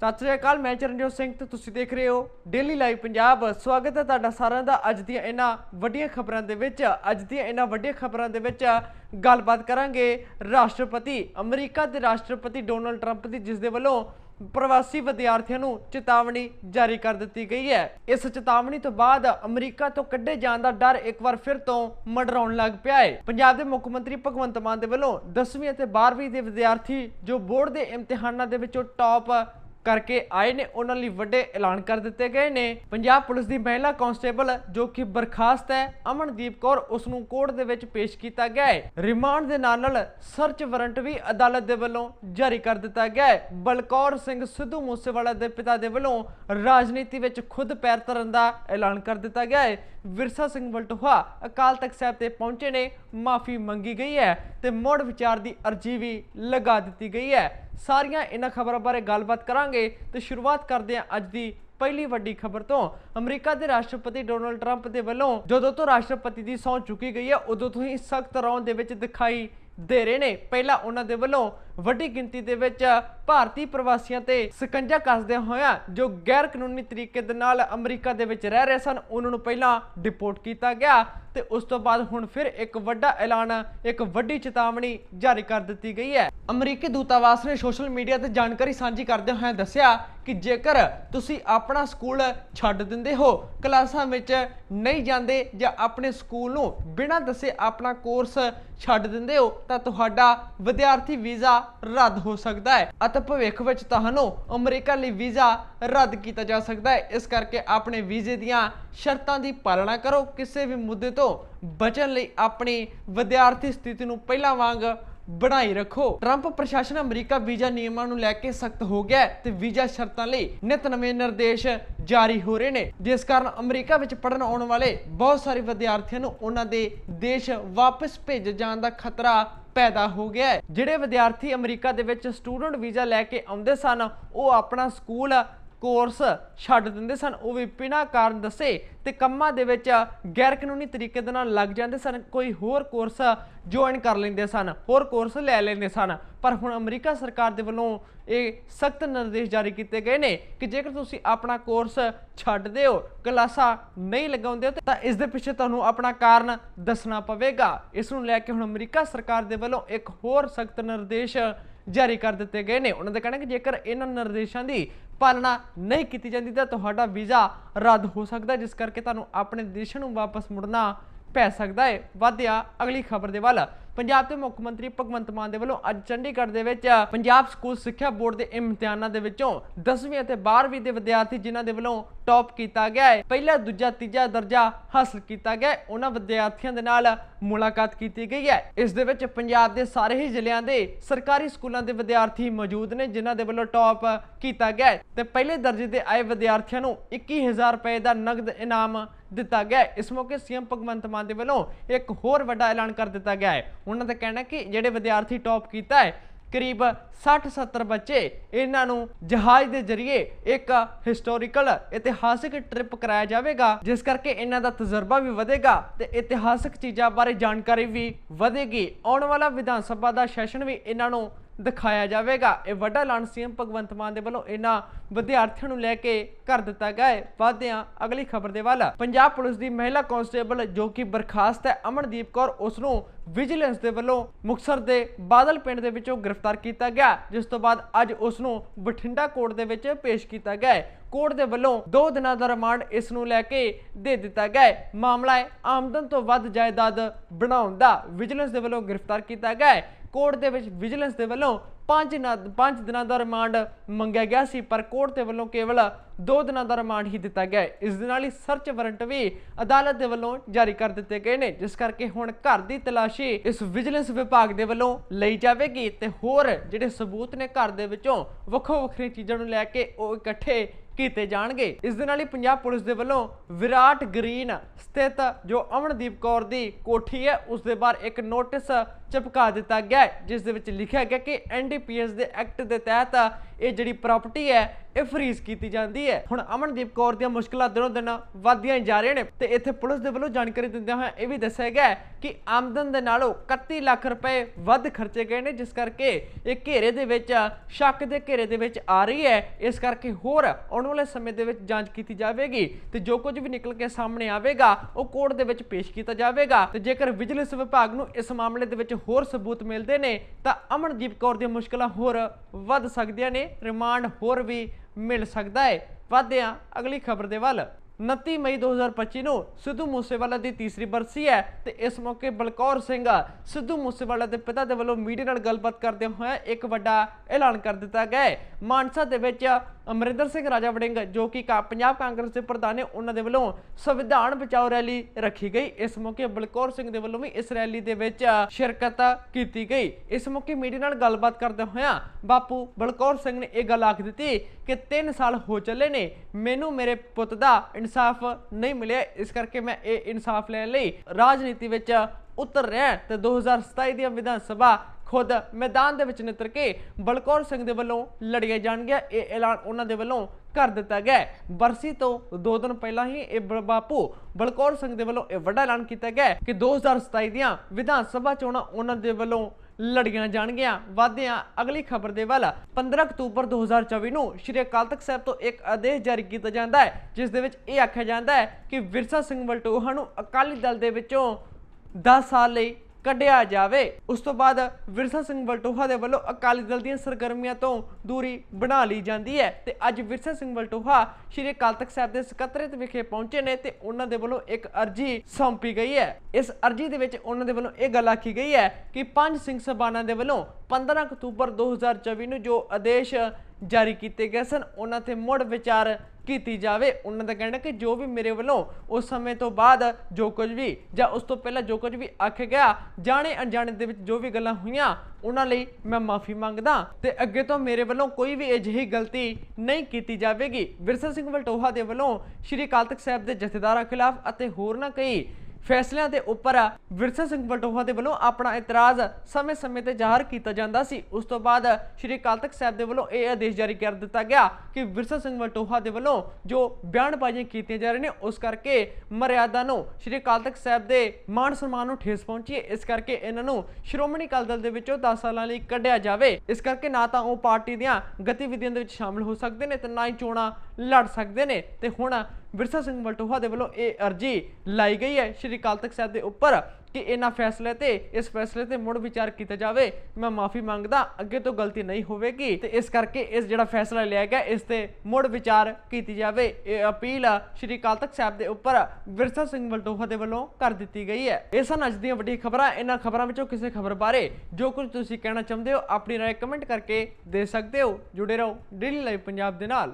ਸਤਿ ਸ੍ਰੀ ਅਕਾਲ, ਮੈਂ ਚਰਨਜੋਤ ਸਿੰਘ ਤੇ ਤੁਸੀਂ ਦੇਖ ਰਹੇ ਹੋ ਡੇਲੀ ਲਾਈਵ ਪੰਜਾਬ ਸਵਾਗਤ ਹੈ ਤੁਹਾਡਾ ਸਾਰਿਆਂ ਦਾ ਅੱਜ ਦੀਆਂ ਇਹਨਾਂ ਵੱਡੀਆਂ ਖਬਰਾਂ ਦੇ ਵਿੱਚ। ਅੱਜ ਦੀਆਂ ਇਹਨਾਂ ਵੱਡੀਆਂ ਖਬਰਾਂ ਦੇ ਵਿੱਚ ਗੱਲਬਾਤ ਕਰਾਂਗੇ ਰਾਸ਼ਟਰਪਤੀ ਅਮਰੀਕਾ ਦੇ ਰਾਸ਼ਟਰਪਤੀ ਡੋਨਲਡ ਟਰੰਪ ਦੀ, ਜਿਸ ਦੇ ਵੱਲੋਂ ਪ੍ਰਵਾਸੀ ਵਿਦਿਆਰਥੀਆਂ ਨੂੰ ਚੇਤਾਵਨੀ ਜਾਰੀ ਕਰ ਦਿੱਤੀ ਗਈ ਹੈ। ਇਸ ਚੇਤਾਵਨੀ ਤੋਂ ਬਾਅਦ ਅਮਰੀਕਾ ਤੋਂ ਕੱਢੇ ਜਾਣ ਦਾ ਡਰ ਇੱਕ ਵਾਰ ਫਿਰ ਤੋਂ ਮਡਰਾਉਣ ਲੱਗ ਪਿਆ ਹੈ। ਪੰਜਾਬ ਦੇ ਮੁੱਖ ਮੰਤਰੀ ਭਗਵੰਤ ਮਾਨ ਦੇ ਵੱਲੋਂ 10ਵੀਂ ਅਤੇ 12ਵੀਂ ਦੇ ਵਿਦਿਆਰਥੀ ਜੋ ਬੋਰਡ ਦੇ ਇਮਤਿਹਾਨਾਂ ਦੇ ਵਿੱਚੋਂ ਟੌਪ ਕਰਕੇ ਆਏ ਨੇ, ਉਹਨਾਂ ਲਈ ਵੱਡੇ ਐਲਾਨ ਕਰ ਦਿੱਤੇ ਗਏ ਨੇ। ਪੰਜਾਬ ਪੁਲਿਸ ਦੀ ਮਹਿਲਾ ਕਾਂਸਟੇਬਲ ਜੋ ਕਿ ਬਰਖਾਸਤ ਹੈ, ਅਮਨਦੀਪ ਕੌਰ, ਉਸ ਨੂੰ ਕੋਰਟ ਦੇ ਵਿੱਚ ਪੇਸ਼ ਕੀਤਾ ਗਿਆ ਹੈ। ਰਿਮਾਂਡ ਦੇ ਨਾਲ ਨਾਲ ਸਰਚ ਵਾਰੰਟ ਵੀ ਅਦਾਲਤ ਦੇ ਵੱਲੋਂ ਜਾਰੀ ਕਰ ਦਿੱਤਾ ਗਿਆ ਹੈ। ਬਲਕੌਰ ਸਿੰਘ ਸਿੱਧੂ ਮੂਸੇਵਾਲਾ ਦੇ ਪਿਤਾ ਦੇ ਵੱਲੋਂ ਰਾਜਨੀਤੀ ਵਿੱਚ ਖੁਦ ਪੈਰ ਧਰਨ ਦਾ ਐਲਾਨ ਕਰ ਦਿੱਤਾ ਗਿਆ ਹੈ। ਵਿਰਸਾ ਸਿੰਘ ਵਲਟੋਹਾ ਅਕਾਲ ਤਖਤ ਸਾਹਿਬ ਤੇ ਪਹੁੰਚੇ ਨੇ, ਮਾਫੀ ਮੰਗੀ ਗਈ ਹੈ ਤੇ ਮੋੜ ਵਿਚਾਰ ਦੀ ਅਰਜੀ ਵੀ ਲਗਾ ਦਿੱਤੀ ਗਈ ਹੈ। ਸਾਰੀਆਂ ਇਹਨਾਂ ਖਬਰਾਂ ਬਾਰੇ ਗੱਲਬਾਤ ਕਰਾਂਗੇ ਤੇ ਸ਼ੁਰੂਆਤ ਕਰਦੇ ਹਾਂ ਅੱਜ ਦੀ ਪਹਿਲੀ ਵੱਡੀ ਖਬਰ ਤੋਂ। ਅਮਰੀਕਾ ਦੇ ਰਾਸ਼ਟਰਪਤੀ ਡੋਨਲਡ ਟਰੰਪ ਦੇ ਵੱਲੋਂ ਜਦੋਂ ਤੋਂ ਰਾਸ਼ਟਰਪਤੀ ਦੀ ਸਹੁੰ ਚੁੱਕੀ ਗਈ ਹੈ, ਉਦੋਂ ਤੋਂ ਹੀ ਸਖਤ ਰੌਂ ਦੇ ਵਿੱਚ ਦਿਖਾਈ ਦੇ ਰਹੇ ਨੇ। ਪਹਿਲਾਂ ਉਹਨਾਂ ਦੇ ਵੱਲੋਂ ਵੱਡੀ ਗਿਣਤੀ ਦੇ ਵਿੱਚ ਭਾਰਤੀ ਪ੍ਰਵਾਸੀਆਂ ਤੇ ਸਕੰਜਾ ਕੱਸਦੇ ਹੋਇਆ ਜੋ ਗੈਰ ਕਾਨੂੰਨੀ ਤਰੀਕੇ ਦੇ ਨਾਲ ਅਮਰੀਕਾ ਦੇ ਵਿੱਚ ਰਹਿ ਰਹੇ ਸਨ, ਉਹਨਾਂ ਨੂੰ ਪਹਿਲਾਂ ਡਿਪੋਰਟ ਕੀਤਾ ਗਿਆ ਤੇ ਉਸ ਤੋਂ ਬਾਅਦ ਹੁਣ ਫਿਰ ਇੱਕ ਵੱਡਾ ਐਲਾਨ, ਇੱਕ ਵੱਡੀ ਚੇਤਾਵਨੀ ਜਾਰੀ ਕਰ ਦਿੱਤੀ ਗਈ ਹੈ। ਅਮਰੀਕੀ ਦੂਤਾਵਾਸ ਨੇ ਸੋਸ਼ਲ ਮੀਡੀਆ ਤੇ ਜਾਣਕਾਰੀ ਸਾਂਝੀ ਕਰਦੇ ਹੋਏ ਦੱਸਿਆ ਕਿ ਜੇਕਰ ਤੁਸੀਂ ਆਪਣਾ ਸਕੂਲ ਛੱਡ ਦਿੰਦੇ ਹੋ, ਕਲਾਸਾਂ ਵਿੱਚ ਨਹੀਂ ਜਾਂਦੇ ਜਾਂ ਆਪਣੇ ਸਕੂਲ ਨੂੰ ਬਿਨਾਂ ਦੱਸੇ ਆਪਣਾ ਕੋਰਸ ਛੱਡ ਦਿੰਦੇ ਹੋ, ਤਾਂ ਤੁਹਾਡਾ ਵਿਦਿਆਰਥੀ ਵੀਜ਼ਾ ਰੱਦ ਹੋ ਸਕਦਾ ਹੈ ਅਤੇ ਭਵਿੱਖ ਵਿੱਚ ਤੁਹਾਨੂੰ ਅਮਰੀਕਾ ਲਈ ਵੀਜ਼ਾ ਰੱਦ ਕੀਤਾ ਜਾ ਸਕਦਾ ਹੈ। ਇਸ ਕਰਕੇ ਆਪਣੇ ਵੀਜ਼ੇ ਦੀਆਂ ਸ਼ਰਤਾਂ ਦੀ ਪਾਲਣਾ ਕਰੋ। ਕਿਸੇ ਵੀ ਮੁੱਦੇ ਤੋਂ ਬਚਣ ਲਈ ਆਪਣੀ ਵਿਦਿਆਰਥੀ ਸਥਿਤੀ ਨੂੰ ਪਹਿਲਾਂ ਵਾਂਗ ਬਣਾਈ ਰੱਖੋ। ਟਰੰਪ ਪ੍ਰਸ਼ਾਸਨ ਅਮਰੀਕਾ ਵੀਜ਼ਾ ਨਿਯਮਾਂ ਨੂੰ ਲੈ ਕੇ ਸਖਤ ਹੋ ਗਿਆ ਤੇ ਵੀਜ਼ਾ ਸ਼ਰਤਾਂ ਲਈ ਨਿਤ ਨਵੇਂ ਨਿਰਦੇਸ਼ ਜਾਰੀ ਹੋ ਰਹੇ ਨੇ। ਜਿਸ ਕਾਰਨ ਅਮਰੀਕਾ ਵਿੱਚ ਪੜਨ ਆਉਣ ਵਾਲੇ ਬਹੁਤ ਸਾਰੇ ਵਿਦਿਆਰਥੀਆਂ ਨੂੰ ਉਹਨਾਂ ਦੇ ਦੇਸ਼ ਵਾਪਸ ਭੇਜ ਜਾਣ ਦਾ ਖਤਰਾ ਪੈਦਾ ਹੋ ਗਿਆ ਹੈ। ਜਿਹੜੇ ਵਿਦਿਆਰਥੀ ਅਮਰੀਕਾ ਦੇ ਵਿੱਚ ਸਟੂਡੈਂਟ ਵੀਜ਼ਾ ਲੈ ਕੇ ਆਉਂਦੇ ਸਨ, ਉਹ ਆਪਣਾ ਸਕੂਲ ਕੋਰਸ ਛੱਡ ਦਿੰਦੇ ਸਨ। ਉਹ ਵੀ ਬਿਨਾਂ ਕਾਰਨ ਦੱਸੇ ਤੇ ਕੰਮਾਂ ਦੇ ਵਿੱਚ ਗੈਰ ਕਾਨੂੰਨੀ ਤਰੀਕੇ ਦੇ ਨਾਲ ਲੱਗ ਜਾਂਦੇ ਸਨ। ਕੋਈ ਹੋਰ ਕੋਰਸ ਜੁਆਇਨ ਕਰ ਲੈਂਦੇ ਸਨ, ਹੋਰ ਕੋਰਸ ਲੈ ਲੈਂਦੇ ਸਨ। ਪਰ ਹੁਣ ਅਮਰੀਕਾ ਸਰਕਾਰ ਦੇ ਵੱਲੋਂ ਇਹ ਸਖਤ ਨਿਰਦੇਸ਼ ਜਾਰੀ ਕੀਤੇ ਗਏ ਨੇ ਕਿ ਜੇਕਰ ਤੁਸੀਂ ਆਪਣਾ ਕੋਰਸ ਛੱਡਦੇ ਹੋ, ਕਲਾਸਾਂ ਨਹੀਂ ਲਗਾਉਂਦੇ ਤਾਂ ਇਸ ਦੇ ਪਿੱਛੇ ਤੁਹਾਨੂੰ ਆਪਣਾ ਕਾਰਨ ਦੱਸਣਾ ਪਵੇਗਾ। ਇਸ ਨੂੰ ਲੈ ਕੇ ਹੁਣ ਅਮਰੀਕਾ ਸਰਕਾਰ ਦੇ ਵੱਲੋਂ ਇੱਕ ਹੋਰ ਸਖਤ ਨਿਰਦੇਸ਼ ਜਾਰੀ ਕਰ ਦਿੱਤੇ ਗਏ ਨੇ। ਉਹਨਾਂ ਦਾ ਕਹਿਣਾ ਕਿ ਜੇਕਰ ਇਹਨਾਂ ਨਿਰਦੇਸ਼ਾਂ ਦੀ ਪਾਲਣਾ ਨਹੀਂ ਕੀਤੀ ਜਾਂਦੀ ਤਾਂ ਤੁਹਾਡਾ ਵੀਜ਼ਾ ਰੱਦ ਹੋ ਸਕਦਾ ਜਿਸ ਕਰਕੇ ਤੁਹਾਨੂੰ ਆਪਣੇ ਦੇਸ਼ ਨੂੰ ਵਾਪਸ ਮੁੜਨਾ ਪੈ ਸਕਦਾ ਹੈ। ਵਧਿਆ, ਅਗਲੀ ਖਬਰ ਦੇ ਵੱਲ। ਪੰਜਾਬ ਦੇ ਮੁੱਖ ਮੰਤਰੀ ਭਗਵੰਤ ਮਾਨ ਦੇ ਵੱਲੋਂ ਅੱਜ ਚੰਡੀਗੜ੍ਹ ਦੇ ਵਿੱਚ ਪੰਜਾਬ ਸਕੂਲ ਸਿੱਖਿਆ ਬੋਰਡ ਦੇ ਇਮਤਿਹਾਨਾਂ ਦੇ ਵਿੱਚੋਂ 10ਵੀਂ ਅਤੇ 12ਵੀਂ ਦੇ ਵਿਦਿਆਰਥੀ ਜਿਨ੍ਹਾਂ ਦੇ ਵੱਲੋਂ ਟੌਪ ਕੀਤਾ ਗਿਆ ਹੈ। ਪਹਿਲਾ, ਦੂਜਾ, ਤੀਜਾ ਦਰਜਾ ਹਾਸਲ ਕੀਤਾ ਗਿਆ ਉਹਨਾਂ ਵਿਦਿਆਰਥੀਆਂ ਦੇ ਨਾਲ ਮੁਲਾਕਾਤ ਕੀਤੀ ਗਈ ਹੈ। ਇਸ ਦੇ ਵਿੱਚ ਪੰਜਾਬ ਦੇ ਸਾਰੇ ਹੀ ਜ਼ਿਲ੍ਹਿਆਂ ਦੇ ਸਰਕਾਰੀ ਸਕੂਲਾਂ ਦੇ ਵਿਦਿਆਰਥੀ ਮੌਜੂਦ ਨੇ, ਜਿਨ੍ਹਾਂ ਦੇ ਵੱਲੋਂ ਟੌਪ ਕੀਤਾ ਗਿਆ ਹੈ। ਤੇ ਪਹਿਲੇ ਦਰਜੇ ਦੇ ਆਏ ਵਿਦਿਆਰਥੀਆਂ ਨੂੰ 21000 ਰੁਪਏ ਦਾ ਨਗਦ ਇਨਾਮ ਦਿੱਤਾ ਗਿਆ ਇਸ ਮੌਕੇ ਸੀਐਮ ਭਗਵੰਤ ਮਾਨ ਦੇ ਵੱਲੋਂ ਇੱਕ ਹੋਰ ਵੱਡਾ ਐਲਾਨ ਕਰ ਦਿੱਤਾ ਗਿਆ ਹੈ। ਉਹਨਾਂ ਦਾ ਕਹਿਣਾ ਕਿ ਜਿਹੜੇ ਵਿਦਿਆਰਥੀ ਟੌਪ ਕੀਤਾ ਹੈ ਕਰੀਬ 60-70 ਬੱਚੇ ਇਹਨਾਂ ਨੂੰ ਜਹਾਜ਼ ਦੇ ਜ਼ਰੀਏ ਇੱਕ ਹਿਸਟੋਰੀਕਲ ਇਤਿਹਾਸਿਕ ਟ੍ਰਿਪ ਕਰਾਇਆ ਜਾਵੇਗਾ, ਜਿਸ ਕਰਕੇ ਇਹਨਾਂ ਦਾ ਤਜਰਬਾ ਵੀ ਵਧੇਗਾ ਤੇ ਇਤਿਹਾਸਿਕ ਚੀਜ਼ਾਂ ਬਾਰੇ ਜਾਣਕਾਰੀ ਵੀ ਵਧੇਗੀ। ਆਉਣ ਵਾਲਾ ਵਿਧਾਨ ਸਭਾ ਦਾ ਸੈਸ਼ਨ ਵੀ ਇਹਨਾਂ ਨੂੰ ਦਿਖਾਇਆ ਜਾਵੇਗਾ। ਇਹ ਵੱਡਾ ਐਲਾਨ ਸੀਐਮ ਭਗਵੰਤ ਮਾਨ ਦੇ ਵੱਲੋਂ ਇਹਨਾਂ ਵਿਦਿਆਰਥੀਆਂ ਨੂੰ ਲੈ ਕੇ ਕਰ ਦਿੱਤਾ ਗਿਆ ਹੈ। ਵਧਦੇ ਹਾਂ ਅਗਲੀ ਖਬਰ ਦੇ ਵੱਲ। ਪੰਜਾਬ ਪੁਲਿਸ ਦੀ ਮਹਿਲਾ ਕਾਂਸਟੇਬਲ ਜੋ ਕਿ ਬਰਖਾਸਤ ਹੈ ਅਮਨਦੀਪ ਕੌਰ, ਉਸ ਨੂੰ ਵਿਜੀਲੈਂਸ ਦੇ ਵੱਲੋਂ ਮੁਕਸਰ ਦੇ ਬਾਦਲ ਪਿੰਡ ਦੇ ਵਿੱਚੋਂ ਗ੍ਰਿਫਤਾਰ ਕੀਤਾ ਗਿਆ, ਜਿਸ ਤੋਂ ਬਾਅਦ ਅੱਜ ਉਸ ਨੂੰ ਬਠਿੰਡਾ ਕੋਰਟ ਦੇ ਵਿੱਚ ਪੇਸ਼ ਕੀਤਾ ਗਿਆ ਹੈ। ਕੋਰਟ ਦੇ ਵੱਲੋਂ 2 ਦਿਨਾਂ ਦਾ ਰਿਮਾਂਡ ਇਸ ਨੂੰ ਲੈ ਕੇ ਦੇ ਦਿੱਤਾ ਗਿਆ ਹੈ। ਮਾਮਲਾ ਹੈ ਆਮਦਨ ਤੋਂ ਵੱਧ ਜਾਇਦਾਦ ਬਣਾਉਣ ਦਾ। ਵਿਜੀਲੈਂਸ ਦੇ ਵੱਲੋਂ ਗ੍ਰਿਫਤਾਰ ਕੀਤਾ ਗਿਆ ਹੈ। ਕੋਰਟ ਦੇ ਵਿੱਚ ਵਿਜੀਲੈਂਸ ਦੇ ਵੱਲੋਂ 5 5 ਦਿਨਾਂ ਦਾ ਰਿਮਾਂਡ ਮੰਗਿਆ ਗਿਆ ਸੀ, ਪਰ ਕੋਰਟ ਦੇ ਵੱਲੋਂ ਕੇਵਲ 2 ਦਿਨਾਂ ਦਾ ਰਿਮਾਂਡ ਹੀ ਦਿੱਤਾ ਗਿਆ ਇਸ ਦੇ ਨਾਲ ਹੀ ਸਰਚ ਵਾਰੰਟ ਵੀ ਅਦਾਲਤ ਦੇ ਵੱਲੋਂ ਜਾਰੀ ਕਰ ਦਿੱਤੇ ਗਏ ਨੇ, ਜਿਸ ਕਰਕੇ ਹੁਣ ਘਰ ਦੀ ਤਲਾਸ਼ੀ ਇਸ ਵਿਜੀਲੈਂਸ ਵਿਭਾਗ ਦੇ ਵੱਲੋਂ ਲਈ ਜਾਵੇਗੀ ਤੇ ਹੋਰ ਜਿਹੜੇ ਸਬੂਤ ਨੇ ਘਰ ਦੇ ਵਿੱਚੋਂ, ਵੱਖੋ ਵੱਖਰੀਆਂ ਚੀਜ਼ਾਂ ਨੂੰ ਲੈ ਕੇ ਉਹ ਇਕੱਠੇ ਕੀਤੇ ਜਾਣਗੇ। ਇਸ ਦੇ ਨਾਲ ਹੀ ਪੰਜਾਬ ਪੁਲਿਸ ਦੇ ਵੱਲੋਂ ਵਿਰਾਟ ਗ੍ਰੀਨ ਸਥਿਤ ਜੋ ਅਮਨਦੀਪ ਕੌਰ ਦੀ ਕੋਠੀ ਹੈ, ਉਸ ਦੇ ਬਾਹਰ ਇੱਕ ਨੋਟਿਸ ਚਪਕਾ ਦਿੱਤਾ ਗਿਆ ਜਿਸ ਦੇ ਵਿੱਚ ਲਿਖਿਆ ਗਿਆ ਕਿ ਐਨਡੀਪੀਐਸ ਦੇ ਐਕਟ ਦੇ ਤਹਿਤ ਇਹ ਜਿਹੜੀ ਪ੍ਰਾਪਰਟੀ ਹੈ, ਇਹ ਫਰੀਜ਼ ਕੀਤੀ ਜਾਂਦੀ ਹੈ। ਹੁਣ ਅਮਨਦੀਪ ਕੌਰ ਦੀਆਂ ਮੁਸ਼ਕਲਾਂ ਦਿਨੋਂ ਦਿਨ ਵਧਦੀਆਂ ਜਾ ਰਹੀਆਂ ਨੇ ਤੇ ਇੱਥੇ ਪੁਲਿਸ ਦੇ ਵੱਲੋਂ ਜਾਣਕਾਰੀ ਦਿੰਦਿਆਂ ਹੋਇਆ ਇਹ ਵੀ ਦੱਸਿਆ ਗਿਆ ਕਿ ਆਮਦਨ ਦੇ ਨਾਲੋਂ 31 ਲੱਖ ਰੁਪਏ ਵੱਧ ਖਰਚੇ ਗਏ ਨੇ, ਜਿਸ ਕਰਕੇ ਇਹ ਘੇਰੇ ਦੇ ਵਿੱਚ, ਸ਼ੱਕ ਦੇ ਘੇਰੇ ਦੇ ਵਿੱਚ ਆ ਰਹੀ ਹੈ। ਇਸ ਕਰਕੇ ਹੋਰ ਆਉਣ ਵਾਲੇ ਸਮੇਂ ਦੇ ਵਿੱਚ ਜਾਂਚ ਕੀਤੀ ਜਾਵੇਗੀ ਤੇ ਜੋ ਕੁਝ ਵੀ ਨਿਕਲ ਕੇ ਸਾਹਮਣੇ ਆਵੇਗਾ, ਉਹ ਕੋਰਟ ਦੇ ਵਿੱਚ ਪੇਸ਼ ਕੀਤਾ ਜਾਵੇਗਾ। ਤੇ ਜੇਕਰ ਵਿਜੀਲੈਂਸ ਵਿਭਾਗ ਨੂੰ ਇਸ ਮਾਮਲੇ ਦੇ ਵਿੱਚ ਹੋਰ ਸਬੂਤ ਮਿਲਦੇ ਨੇ, ਤਾਂ ਅਮਨਦੀਪ ਕੌਰ ਦੀਆਂ ਮੁਸ਼ਕਲਾਂ ਹੋਰ ਵੱਧ ਸਕਦੀਆਂ ਨੇ, ਰਿਮਾਂਡ ਹੋਰ ਵੀ ਮਿਲ ਸਕਦਾ ਹੈ। ਵਧਦੇ ਅਗਲੀ ਖਬਰ ਦੇ ਵੱਲ 29 ਮਈ 2025 ਨੂੰ ਸਿੱਧੂ ਮੂਸੇਵਾਲਾ ਦੀ ਤੀਸਰੀ ਬਰਸੀ ਹੈ, ਤੇ ਇਸ ਮੌਕੇ ਬਲਕੌਰ ਸਿੰਘ ਸਿੱਧੂ ਮੂਸੇਵਾਲਾ ਦੇ ਪਿਤਾ ਦੇ ਵੱਲੋਂ ਮੀਡੀਆ ਨਾਲ ਗੱਲਬਾਤ ਕਰਦੇ ਹੋਏ ਇੱਕ ਵੱਡਾ ਐਲਾਨ ਕਰ ਦਿੱਤਾ ਗਿਆ ਹੈ। ਮਾਨਸਾ ਦੇ ਵਿੱਚ ਅਮਰਿੰਦਰ ਸਿੰਘ ਰਾਜਾ ਵੜਿੰਗ, ਜੋ ਕਿ ਕਾ- ਪੰਜਾਬ ਕਾਂਗਰਸ ਦੇ ਪ੍ਰਧਾਨ ਨੇ, ਉਹਨਾਂ ਦੇ ਵੱਲੋਂ ਸੰਵਿਧਾਨ ਬਚਾਓ ਰੈਲੀ ਰੱਖੀ ਗਈ। ਇਸ ਮੌਕੇ ਬਲਕੌਰ ਸਿੰਘ ਦੇ ਵੱਲੋਂ ਵੀ ਇਸ ਰੈਲੀ ਦੇ ਵਿੱਚ ਸ਼ਿਰਕਤ ਕੀਤੀ ਗਈ। ਇਸ ਮੌਕੇ ਮੀਡੀਆ ਨਾਲ ਗੱਲਬਾਤ ਕਰਦੇ ਹੋਇਆਂ ਬਾਪੂ ਬਲਕੌਰ ਸਿੰਘ ਨੇ ਇਹ ਗੱਲ ਆਖ ਦਿੱਤੀ ਕਿ 3 ਸਾਲ ਹੋ ਚੱਲੇ ਨੇ, ਮੈਨੂੰ ਮੇਰੇ ਪੁੱਤ ਦਾ ਇਨਸਾਫ ਨਹੀਂ ਮਿਲਿਆ। ਇਸ ਕਰਕੇ ਮੈਂ ਇਹ ਇਨਸਾਫ ਲੈਣ ਲਈ ਰਾਜਨੀਤੀ ਵਿੱਚ ਉਤਰ ਰਿਹਾ। ਤੇ 2027 ਦੀਆਂ ਵਿਧਾਨ ਸਭਾ ਖੁਦ ਮੈਦਾਨ ਦੇ ਵਿੱਚ ਨਿਤਰ ਕੇ ਬਲਕੌਰ ਸਿੰਘ ਦੇ ਵੱਲੋਂ ਲੜੀਆਂ ਜਾਣਗੀਆਂ। ਇਹ ਐਲਾਨ ਉਹਨਾਂ ਦੇ ਵੱਲੋਂ ਕਰ ਦਿੱਤਾ ਗਿਆ ਬਰਸੀ ਤੋਂ ਦੋ ਦਿਨ ਪਹਿਲਾਂ ਹੀ ਇਹ ਬ- ਬਾਪੂ ਬਲਕੌਰ ਸਿੰਘ ਦੇ ਵੱਲੋਂ ਇਹ ਵੱਡਾ ਐਲਾਨ ਕੀਤਾ ਗਿਆ ਹੈ ਕਿ 2027 ਦੀਆਂ ਵਿਧਾਨ ਸਭਾ ਚੋਣਾਂ ਉਹਨਾਂ ਦੇ ਵੱਲੋਂ ਲੜੀਆਂ ਜਾਣਗੀਆਂ। ਵਾਧਿਆਂ ਅਗਲੀ ਖਬਰ ਦੇ ਵੱਲ 15 ਅਕਤੂਬਰ 2024 ਨੂੰ ਸ਼੍ਰੀ ਅਕਾਲ ਤਖਤ ਸਾਹਿਬ ਤੋਂ ਇੱਕ ਆਦੇਸ਼ ਜਾਰੀ ਕੀਤਾ ਜਾਂਦਾ ਹੈ, ਜਿਸ ਦੇ ਵਿੱਚ ਇਹ ਆਖਿਆ ਜਾਂਦਾ ਹੈ ਕਿ ਵਿਰਸਾ ਸਿੰਘ ਵਲਟੋਹਾ ਨੂੰ ਅਕਾਲੀ ਦਲ ਦੇ ਵਿੱਚੋਂ 10 ਸਾਲ ਲਈ ਕੱਢਿਆ ਜਾਵੇ। ਉਸ ਤੋਂ ਬਾਅਦ ਵਿਰਸਾ ਸਿੰਘ ਵਲਟੋਹਾ ਦੇ ਵੱਲੋਂ ਅਕਾਲੀ ਦਲ ਦੀਆਂ ਸਰਗਰਮੀਆਂ ਤੋਂ ਦੂਰੀ ਬਣਾ ਲਈ ਜਾਂਦੀ ਹੈ ਤੇ ਅੱਜ ਵਿਰਸਾ ਸਿੰਘ ਵਲਟੋਹਾ ਸ਼੍ਰੀ ਅਕਾਲ ਤਖਤ ਸਾਹਿਬ ਦੇ ਸਕੱਤਰੇਤ ਵਿਖੇ ਪਹੁੰਚੇ ਨੇ ਤੇ ਉਹਨਾਂ ਦੇ ਵੱਲੋਂ ਇੱਕ ਅਰਜੀ ਸੌਂਪੀ ਗਈ ਹੈ। ਇਸ ਅਰਜੀ ਦੇ ਵਿੱਚ ਉਹਨਾਂ ਦੇ ਵੱਲੋਂ ਇਹ ਗੱਲ ਆਖੀ ਗਈ ਹੈ ਕਿ ਪੰਜ ਸਿੰਘ ਸਭਾਨਾਂ ਦੇ ਵੱਲੋਂ 15 ਅਕਤੂਬਰ 2024 ਨੂੰ ਜੋ ਆਦੇਸ਼ ਜਾਰੀ ਕੀਤੇ ਗਏ ਸਨ, ਉਹਨਾਂ ਤੇ ਮੁੜ ਵਿਚਾਰ ਕੀਤੀ ਜਾਵੇ। ਉਹਨਾਂ ਦਾ ਕਹਿਣਾ ਕਿ ਜੋ ਵੀ ਮੇਰੇ ਵੱਲੋਂ ਉਸ ਸਮੇਂ ਤੋਂ ਬਾਅਦ ਜੋ ਕੁਝ ਵੀ ਜਾਂ ਉਸ ਤੋਂ ਪਹਿਲਾਂ ਜੋ ਕੁਝ ਵੀ ਆਖਿਆ ਗਿਆ, ਜਾਣੇ ਅਣਜਾਣੇ ਦੇ ਵਿੱਚ ਜੋ ਵੀ ਗੱਲਾਂ ਹੋਈਆਂ, ਉਹਨਾਂ ਲਈ ਮੈਂ ਮਾਫੀ ਮੰਗਦਾ ਤੇ ਅੱਗੇ ਤੋਂ ਮੇਰੇ ਵੱਲੋਂ ਕੋਈ ਵੀ ਅਜਿਹੀ ਗਲਤੀ ਨਹੀਂ ਕੀਤੀ ਜਾਵੇਗੀ। ਵਿਰਸਾ ਸਿੰਘ ਵਲਟੋਹਾ ਦੇ ਵੱਲੋਂ ਸ਼੍ਰੀ ਅਕਾਲ ਤਖਤ ਸਾਹਿਬ ਦੇ ਜਥੇਦਾਰਾਂ ਖਿਲਾਫ ਅਤੇ ਹੋਰਨਾਂ ਕਈ ਫੈਸਲਿਆਂ ਦੇ ਉੱਪਰ ਵਿਰਸਾ ਸਿੰਘ ਵਲਟੋਹਾ ਦੇ ਵੱਲੋਂ ਆਪਣਾ ਇਤਰਾਜ਼ ਸਮੇਂ-ਸਮੇਂ ਤੇ ਜ਼ਾਹਰ ਕੀਤਾ ਜਾਂਦਾ ਸੀ। ਉਸ ਤੋਂ ਬਾਅਦ ਸ਼੍ਰੀ ਅਕਾਲ ਤਖਤ ਸਾਹਿਬ ਦੇ ਵੱਲੋਂ ਇਹ ਆਦੇਸ਼ ਜਾਰੀ ਕਰ ਦਿੱਤਾ ਗਿਆ ਕਿ ਵਿਰਸਾ ਸਿੰਘ ਵਲਟੋਹਾ ਦੇ ਵੱਲੋਂ ਜੋ ਬਿਆਨਬਾਜ਼ੀਆਂ ਕੀਤੀਆਂ ਜਾ ਰਹੀਆਂ ਨੇ, ਉਸ ਕਰਕੇ ਮਰਿਆਦਾ ਨੂੰ ਸ਼੍ਰੀ ਅਕਾਲ ਤਖਤ ਸਾਹਿਬ ਦੇ ਮਾਣ ਸਨਮਾਨ ਨੂੰ ਠੇਸ ਪਹੁੰਚੀ ਹੈ। ਇਸ ਕਰਕੇ ਇਹਨਾਂ ਨੂੰ ਸ਼੍ਰੋਮਣੀ ਅਕਾਲੀ ਦਲ ਦੇ ਵਿੱਚੋਂ 10 ਸਾਲਾਂ ਲਈ ਕੱਢਿਆ ਜਾਵੇ। ਇਸ ਕਰਕੇ ਨਾ ਤਾਂ ਉਹ ਪਾਰਟੀ ਦੀਆਂ ਗਤੀਵਿਧੀਆਂ ਦੇ ਵਿੱਚ ਸ਼ਾਮਲ ਹੋ ਸਕਦੇ ਨੇ ਤੇ ਨਾ ਹੀ ਚੋਣਾਂ ਲੜ ਸਕਦੇ ਨੇ। ਤੇ ਹੁਣ ਵਿਰਸਾ ਸਿੰਘ ਵਲਟੋਹਾ ਦੇ ਵੱਲੋਂ ਇਹ ਅਰਜੀ ਲਾਈ ਗਈ ਹੈ। ਸ਼੍ਰੀ ਅਕਾਲ ਤਖਤ ਸਾਹਿਬ ਦੇ ਉੱਪਰ ਕਿ ਇਹਨਾਂ ਫੈਸਲੇ ਤੇ, ਇਸ ਫੈਸਲੇ ਤੇ ਮੁੜ ਵਿਚਾਰ ਕੀਤਾ ਜਾਵੇ, ਮੈਂ ਮਾਫੀ ਮੰਗਦਾ, ਅੱਗੇ ਤੋਂ ਗਲਤੀ ਨਹੀਂ ਹੋਵੇਗੀ। ਤੇ ਇਸ ਕਰਕੇ ਇਸ ਜਿਹੜਾ ਫੈਸਲਾ ਲਿਆ ਗਿਆ, ਇਸ ਤੇ ਮੁੜ ਵਿਚਾਰ ਕੀਤੀ ਜਾਵੇ। ਇਹ ਅਪੀਲ ਸ਼੍ਰੀ ਅਕਾਲ ਤਖਤ ਸਾਹਿਬ ਦੇ ਉੱਪਰ ਵਿਰਸਾ ਸਿੰਘ ਵਲਟੋਹਾ ਦੇ ਵੱਲੋਂ ਕਰ ਦਿੱਤੀ ਗਈ ਹੈ। ਇਹ ਸਨ ਅੱਜ ਦੀਆਂ ਵੱਡੀਆਂ ਖਬਰਾਂ। ਇਹਨਾਂ ਖਬਰਾਂ ਵਿੱਚੋਂ ਕਿਸੇ ਖਬਰ ਬਾਰੇ ਜੋ ਕੁਝ ਤੁਸੀਂ ਕਹਿਣਾ ਚਾਹੁੰਦੇ ਹੋ, ਆਪਣੀ ਰਾਏ ਕਮੈਂਟ ਕਰਕੇ ਦੇ ਸਕਦੇ ਹੋ। ਜੁੜੇ ਰਹੋ, ਡੇਲੀ ਲਾਈਵ ਪੰਜਾਬ ਦੇ ਨਾਲ।